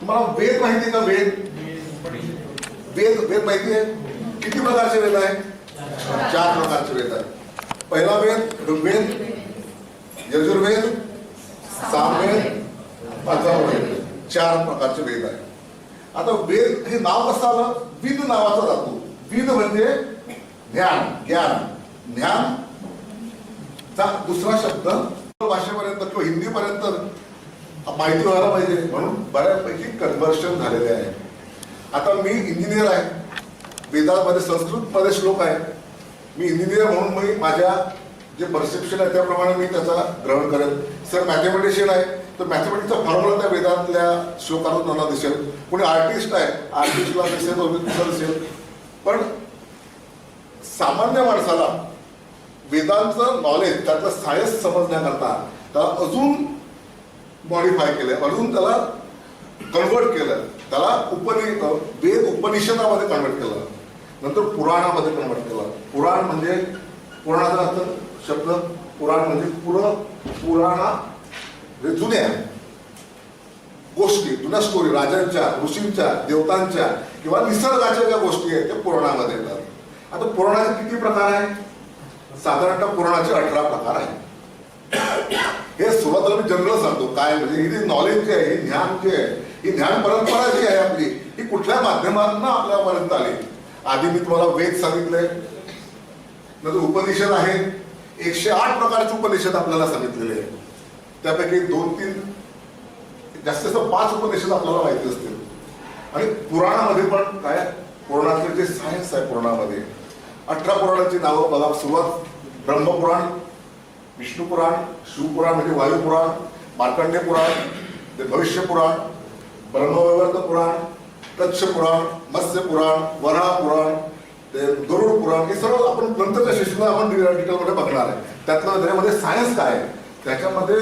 तुम्हाला वेद माहिती आहे का? वेद? वेद वेद माहिती आहे? किती प्रकारचे वेद आहे? चार प्रकारचे वेद आहे पहिला वेद ऋग्वेद यजुर्वेद सामवेद अथर्ववेद चार प्रकारचे वेद आहे आता वेद हे नाव कसं आलं? विद नावाचा धातू. विद म्हणजे ज्ञान ज्ञान. ज्ञान चा दुसरा शब्द भाषेपर्यंत किंवा हिंदीपर्यंत माहिती व्हायला पाहिजे. म्हणून बऱ्यापैकी कन्व्हर्शन झालेले आहे. आता मी इंजिनियर आहे. वेदामध्ये संस्कृतमध्ये श्लोक आहे. मी इंजिनियर म्हणून मी माझ्या जे परसेप्शन आहे त्याप्रमाणे मी त्याचा ग्रहण करेल सर मॅथमॅटिशियन आहे. तर मॅथमॅटिक्सचा फॉर्म्युला त्या वेदातल्या श्लोकातून मला दिसेल. कोणी आर्टिस्ट आहे. आर्टिस्टला दिसेल दिसेल. पण सामान्य माणसाला वेदांचं नॉलेज त्यातलं सायन्स समजण्याकरता त्याला अजून मॉडिफाय केलं अजून त्याला कन्वर्ट केलं त्याला उपनि वेद उपनिषदामध्ये कन्वर्ट केलं. नंतर पुराणामध्ये कन्वर्ट केलं. पुराण म्हणजे पुराणाचा अर्थ शब्द पुराण म्हणजे पुर पुराणा म्हणजे जुन्या गोष्टी जुन्या स्टोरी राजांच्या ऋषींच्या देवतांच्या किंवा निसर्गाच्या ज्या गोष्टी आहेत त्या पुराणामध्ये येतात. आता पुराणाचे किती प्रकार आहे साधारणतः पुराणाचे अठरा प्रकार आहेत. हे सुरुवातीला मी जनरल सांगतो काय म्हणजे ही जी नॉलेज आहे ही ज्ञान जे आहे ही ज्ञान परंपरा जी आहे आपली ही कुठल्या माध्यमातून आपल्यापर्यंत आली? आधी मी तुम्हाला वेद सांगितलंय नंतर उपनिषद आहे एकशे आठ प्रकारचे उपनिषद आपल्याला सांगितलेले आहे त्यापैकी दोन तीन जास्तीत जास्त पाच उपनिषद आपल्याला माहिती असतील. आणि पुराणामध्ये पण काय? पुराणातले जे सायन्स आहे पुराणामध्ये. अठरा पुराणाची नावं बघा सुरुवात ब्रह्मपुराण विष्णू पुराण शिवपुराण म्हणजे वायुपुराण मार्कंडे पुराण ते भविष्य पुराण ब्रह्मवैवर्त पुराण कच्छ पुराण मत्स्य पुराण वराह पुराण ते गरुड पुराण हे सर्व आपण नंतरच्या सेशनला आपण डिटेलमध्ये बघणार आहे. त्यातलं त्याच्यामध्ये सायन्स काय आहे? त्याच्यामध्ये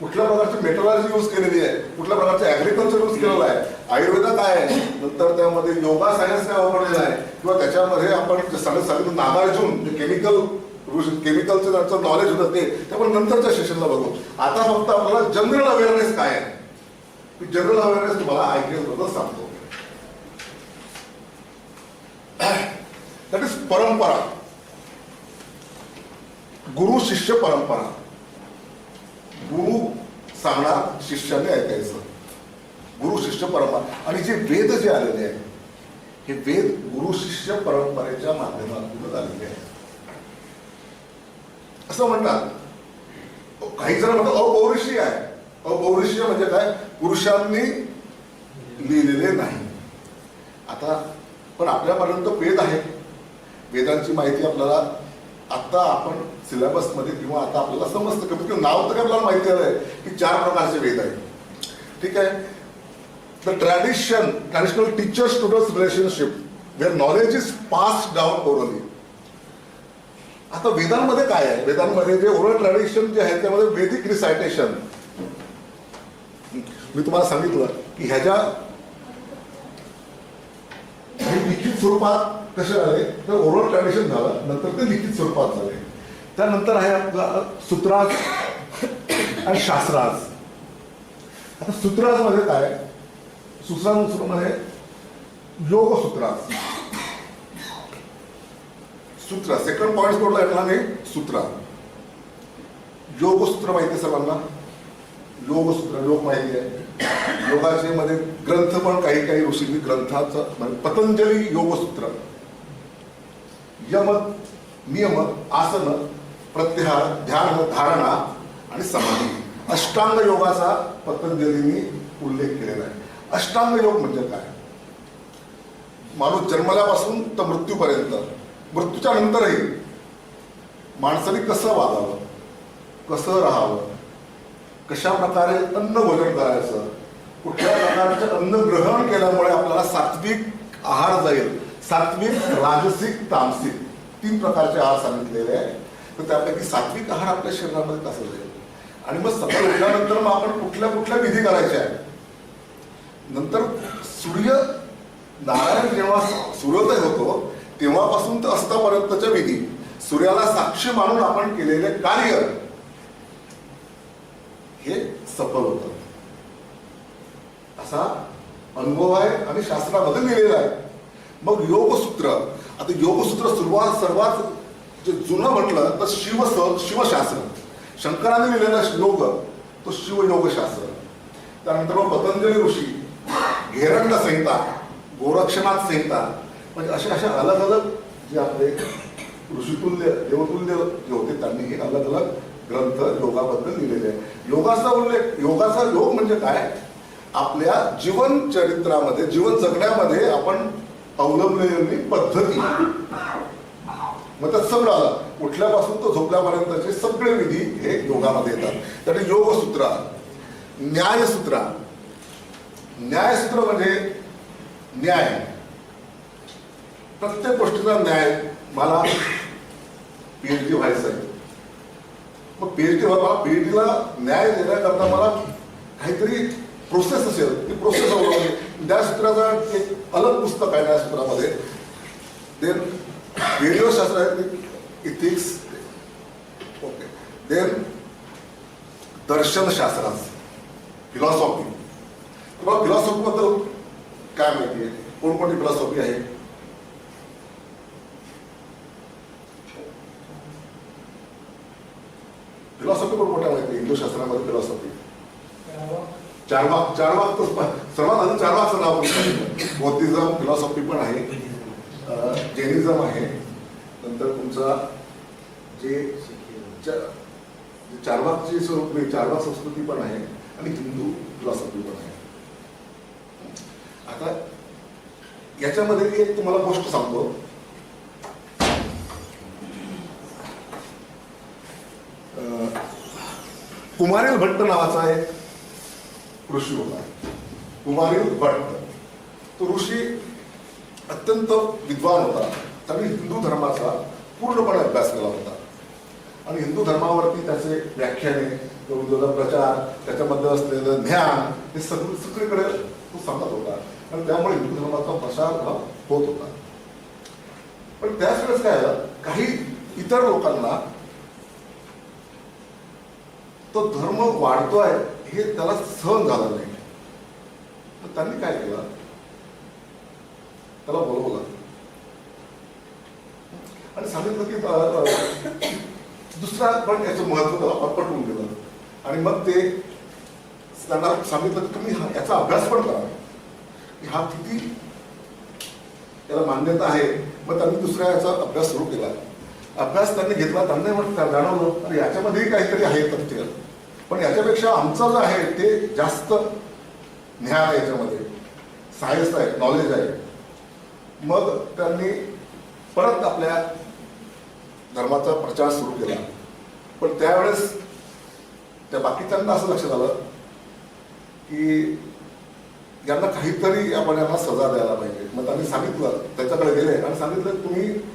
कुठल्या प्रकारची मेट्रोलॉजी यूज केलेली आहे? कुठल्या प्रकारचं ऍग्रिकल्चर यूज केलेलं आहे? आयुर्वेदा काय आहे? नंतर त्यामध्ये योगा सायन्स काय वापरलेला आहे? किंवा त्याच्यामध्ये आपण सगळं सगळं नागार्जुन जे केमिकल केमिकलचं त्यांचं नॉलेज होतं ते त्यामुळे नंतरच्या सेशनला बघू. आता फक्त आपल्याला जनरल अवेअरनेस काय आहे? जनरल अवेअरनेस तुम्हाला आयपीएलबद्दल सांगतो. दॅट इज परंपरा. गुरु शिष्य परंपरा. गुरु सांगणार शिष्याने ऐकायचं. गुरु शिष्य परंपरा. आणि जे वेद जे आलेले आहेत हे वेद गुरु शिष्य परंपरेच्या माध्यमातून आलेले आहेत. असं म्हणतात. काही जण म्हणतात अपौरुषीय आहे. अपौरुषीय म्हणजे काय? पुरुषांनी लिहिलेले नाही. आता पण आपल्यापर्यंत वेद आहे वेदांची माहिती आपल्याला आता आपण सिलेबसमध्ये किंवा आता आपल्याला समजतं. कमीत कमी नाव तरी आपल्याला माहिती आहे की चार प्रकारचे वेद आहेत. ठीक आहे? The tradition traditional teacher student relationship where knowledge is pass down orally आता वेदांमध्ये काय आहे? वेदांमध्ये जे ओरल ट्रॅडिशन जे आहे त्यामध्ये वेदिक रिसायटेशन मी तुम्हाला सांगितलं की ह्याच्या हे लिखित स्वरूपात कसे आले तर ओरल ट्रॅडिशन झालं नंतर ते लिखित स्वरूपात झाले. त्यानंतर आहे आपला सूत्राज आणि शास्त्राज. आता सूत्राजमध्ये काय? सूत्राजमध्ये योग सूत्राज सूत्र सेकंड पॉईंट कोणला येतला नाही सूत्र. योगसूत्र माहिती आहे सर्वांना? योगसूत्र योग माहिती आहे. योगाचे मध्ये ग्रंथ पण काही काही ऋषींनी ग्रंथाचं म्हणजे पतंजली योगसूत्र. यम नियम आसन प्रत्याहार ध्यान धारणा आणि समाधी. अष्टांग योगाचा पतंजलींनी उल्लेख केलेला आहे. अष्टांग योग म्हणजे काय? माणूस जन्मल्यापासून तर मृत्यूपर्यंत मृत्यूच्या नंतरही माणसाने कसं वागावं? कसं राहावं? कशा प्रकारे अन्न भोजन करायचं? कुठल्या प्रकारचं अन्न ग्रहण केल्यामुळे आपल्याला सात्विक आहार जाईल? सात्विक राजसिक तामसिक तीन प्रकारचे आहार सांगितलेले आहे तर त्यापैकी सात्विक आहार आपल्या शरीरामध्ये कसं जाईल? आणि मग सकाळी उठल्यानंतर मग आपण कुठल्या कुठल्या विधी करायच्या आहेत? नंतर सूर्य नारायण जेव्हा सूर्योदय होतो तेव्हापासून तर अस्तापर्यंतच्या विधी. सूर्याला साक्षी मानून आपण केलेले कार्य हे सफल होतं. असा अनुभव आहे आणि शास्त्रामध्ये लिहिलेला आहे. मग योगसूत्र आता योगसूत्र सुरुवात सर्वात जे जुनं म्हटलं तर शिव शिवशास्त्र. शंकराने लिहिलेला योग तो शिवयोगशास्त्र. त्यानंतर मग पतंजली ऋषी घेरंड संहिता गोरक्षनाथ संहिता म्हणजे असे अशा अलग अलग जे आपले ऋषितुल्य देवतुल्य जे होते त्यांनी हे अलग अलग ग्रंथ योगाबद्दल लिहिलेले आहे योगाचा उल्लेख योगाचा योग म्हणजे काय? आपल्या जीवन चरित्रामध्ये जीवन जगण्यामध्ये आपण अवलंबलेली पद्धती. मग त्यात सगळं आलं. उठल्यापासून तो झोपल्यापर्यंतचे सगळे विधी हे योगामध्ये येतात. त्याने योगसूत्र न्यायसूत्र. न्यायसूत्र म्हणजे न्याय. प्रत्येक गोष्टीचा न्याय मला पीएच डी व्हायचं आहे मग पीएच डी व्हावा पीएच डीला न्याय देण्याकरता मला काहीतरी प्रोसेस असेल. ती प्रोसेस अवलंबली न्यायसूत्राचा एक अलग पुस्तक आहे न्यायसूत्रामध्ये देन रेडिओशास्त्र आहे इथिक्स ओके देन दर्शनशास्त्राचं फिलॉसॉफी तुम्हाला फिलॉसॉफीबद्दल काय माहिती आहे? कोणकोणती फिलॉसॉफी आहे? फिलॉसॉफी पण मोठ्या माहिती हिंदू शास्त्रामध्ये फिलॉसॉफी. तर प- सर्वात आधी चारबागचं नाव. बौद्धिझम फिलॉसॉफी पण आहे. जैनिझम आहे. नंतर तुमचा जे चा- जे चारबागची स्वरूप चारबाग संस्कृती पण आहे आणि हिंदू फिलॉसॉफी पण आहे. आता याच्यामध्ये एक तुम्हाला गोष्ट सांगतो. कुमारील भट्ट नावाचा एक ऋषी होता. कुमारील भट्ट. तो ऋषी अत्यंत विद्वान होता. त्यांनी हिंदू धर्माचा पूर्णपणे अभ्यास केला होता. आणि हिंदू धर्मावरती त्याचे व्याख्याने तो प्रचार त्याच्यामध्ये असलेलं ज्ञान हे सगळं सगळीकडे तो सांगत होता. आणि त्यामुळे हिंदू धर्माचा प्रसार हा होत होता. पण त्याच वेळेस काय झालं? काही इतर लोकांना तो धर्म वाढतोय हे त्याला सहन झालं नाही. तर त्यांनी काय केलं? त्याला बोलवलं. आणि सांगितलं की दुसरा पण याचं महत्त्व त्याला पटवून दिलं. आणि मग ते त्यांना सांगितलं की तुम्ही याचा अभ्यास पण करा. की हा किती त्याला मान्यता आहे. मग त्यांनी दुसऱ्या याचा अभ्यास सुरू केला. अभ्यास त्यांनी घेतला त्यांनाही मग जाणवलं. आणि याच्यामध्येही काहीतरी आहे तथ्य. पण याच्यापेक्षा आमचं जे आहे ते जास्त ज्ञान आहे याच्यामध्ये. सायन्स आहे नॉलेज आहे. मग त्यांनी परत आपल्या धर्माचा प्रचार सुरू केला. पण त्यावेळेस त्या बाकीच्यांना असं लक्षात आलं की यांना काहीतरी आपण यांना सजा द्यायला पाहिजे. मग त्यांनी सांगितलं त्याच्याकडे गेले आणि सांगितलं तुम्ही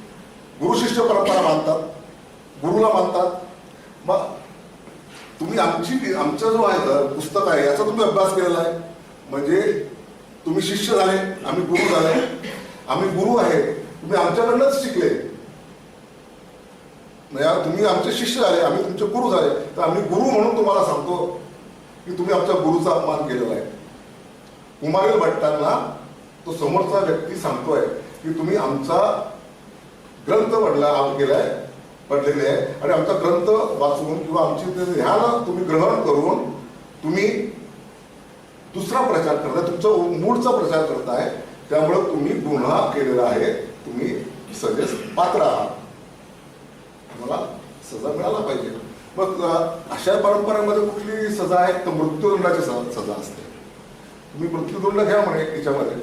गुरु शिष्य परंपरा मानतात गुरुला मानतात. मग तुम्ही आमची आमचं जो आहे तर पुस्तक आहे याचा तुम्ही अभ्यास केलेला आहे. म्हणजे तुम्ही शिष्य झाले आम्ही गुरु झाले. आम्ही गुरु आहे तुम्ही आमच्याकडनंच शिकले. तुम्ही आमचे शिष्य झाले आम्ही तुमचे गुरु झाले. तर आम्ही गुरु म्हणून तुम्हाला सांगतो की तुम्ही आमच्या गुरुचा अपमान केलेला आहे. कुमारील भट्टांना तो समोरचा व्यक्ती सांगतोय की तुम्ही आमचा ग्रंथ म्हटला केलाय म्हटलेले आहे. आणि आमचा ग्रंथ वाचून किंवा आमची ते तुम्ही ग्रहण करून तुम्ही दुसरा प्रचार करताय तुमचा मूळचा प्रचार करताय त्यामुळे तुम्ही गुन्हा केलेला आहे तुम्ही सजेस पात्र आहात. तुम्हाला सजा मिळाला पाहिजे. मग अशा परंपरेमध्ये कुठली सजा आहे? तर मृत्यूदंडाची सजा असते. तुम्ही मृत्यूदंड घ्या म्हणे याच्यामध्ये.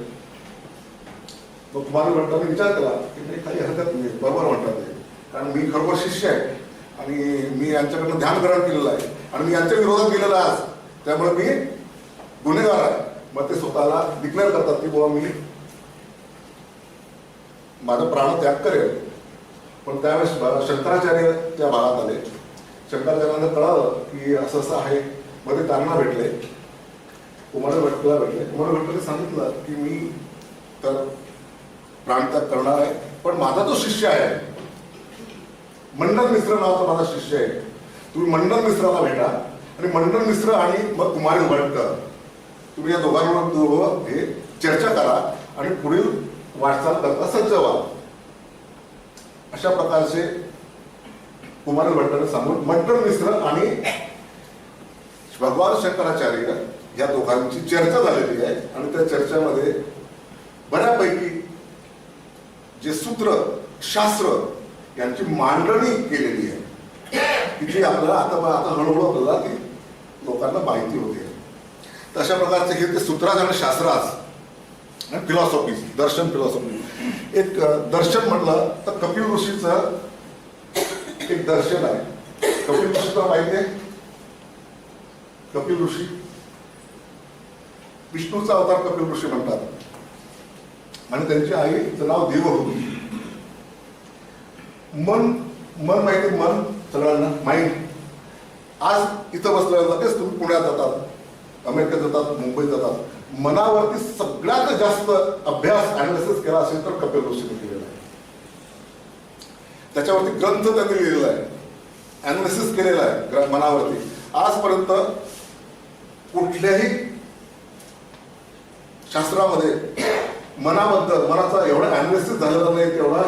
मग तुम्हाला म्हणताना विचार केला की नाही काही हरकत नाही बरोबर म्हणतात ते. कारण मी खरोखर शिष्य आहे. आणि मी यांच्याकडनं ध्यान ग्रहण केलेलं आहे. आणि मी यांच्या विरोधात गेलेला आज. त्यामुळे मी गुन्हेगार आहे. मग ते स्वतःला डिक्लेअर करतात की बाबा मी माझा प्राण त्याग करेल. पण त्यावेळेस शंकराचार्य त्या भागात आले. शंकराचार्यांना कळालं की असं असं आहे. मग ते त्यांना भेटले. कुमार भटकला भेटले. कुमार भटकला सांगितलं की मी तर प्राणत्याग करणार आहे. पण माझा जो शिष्य आहे. मंडल मिश्र नावाचा माझा शिष्य आहे. तुम्ही मंडल मिश्राला भेटा आणि मंडल मिश्र आणि मग कुमारी भट्ट तुम्ही या दोघांवर दोघं हे चर्चा करा आणि पुढील वाटचाल करता सज्ज व्हा. अशा प्रकारचे कुमार भट्टाने सांगून मंडळ मिश्र आणि भगवान शंकराचार्य या दोघांची चर्चा झालेली आहे. आणि त्या चर्चेमध्ये बऱ्यापैकी जे सूत्र शास्त्र यांची मांडणी केलेली आहे. की जी आपल्याला आता आता हळूहळू आपल्याला ती लोकांना माहिती होते. तशा प्रकारचे हे ते सूत्राज आणि शास्त्राज आणि फिलॉसॉफी दर्शन फिलॉसॉफी एक दर्शन म्हटलं तर कपिल ऋषीचं एक दर्शन आहे. कपिल ऋषी तुला माहिती आहे? कपिल ऋषी. विष्णूचा अवतार कपिल ऋषी म्हणतात. आणि त्यांची आईचं नाव देव होती. मन मन माहिती मन? सगळ्यांना माइंड आज इथं बसल्यावर तेच तुम्ही पुण्यात जातात अमेरिकेत जातात मुंबईत जातात. मनावरती सगळ्यात जास्त अभ्यास अनालिसिस केला असेल तर कपिल ऋषीने केलेला आहे. त्याच्यावरती ग्रंथ त्यांनी लिहिलेला आहे. अनालिसिस केलेला आहे मनावरती. आजपर्यंत कुठल्याही शास्त्रामध्ये मनाबद्दल मनाचा एवढा अनालिसिस झालेला नाही तेवढा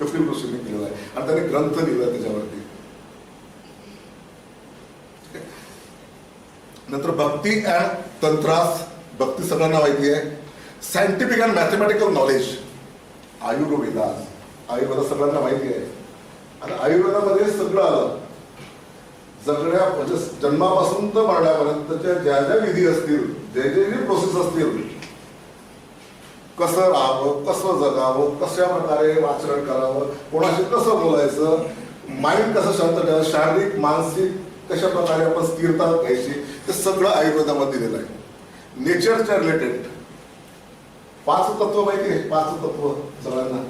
कपिल ऋषीने केलेला आहे. आणि त्यांनी ग्रंथ लिहिला त्याच्यावरती. नंतर भक्ती अँड तंत्रास भक्ती सगळ्यांना माहिती आहे. Scientific and mathematical knowledge Ayurveda Ayurveda सगळ्यांना माहिती आहे. आणि आयुर्वेदामध्ये सगळं आलं. सगळ्या म्हणजे जन्मापासून तर मरण्यापर्यंतच्या ज्या ज्या विधी असतील जे जे जे प्रोसेस असतील कसं राहावं कसं जगावं कशा प्रकारे आचरण करावं कोणाशी कसं बोलायचं माइंड कसं शांत ठेवायचं शारीरिक मानसिक कशा प्रकारे आपण स्थिरता घ्यायची ते सगळं आयुर्वेदामध्ये दिलेलं आहे. नेचरच्या रिलेटेड पाच तत्व माहिती आहे? पाच तत्व सगळ्यांना.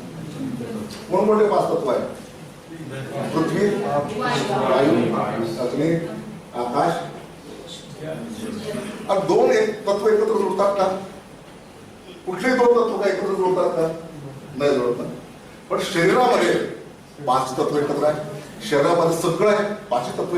कोणकोणते पाच तत्व आहे पृथ्वी वायू अग्नी आकाश. आणि दोन एक तत्व एकत्र जोडतात का? कुठलेही दोन तत्व काय एकत्र जोडतात का? नाही जोडतात पण शरीरामध्ये पाच तत्व एकत्र आहे शरीरामध्ये सगळं आहे पाच तत्व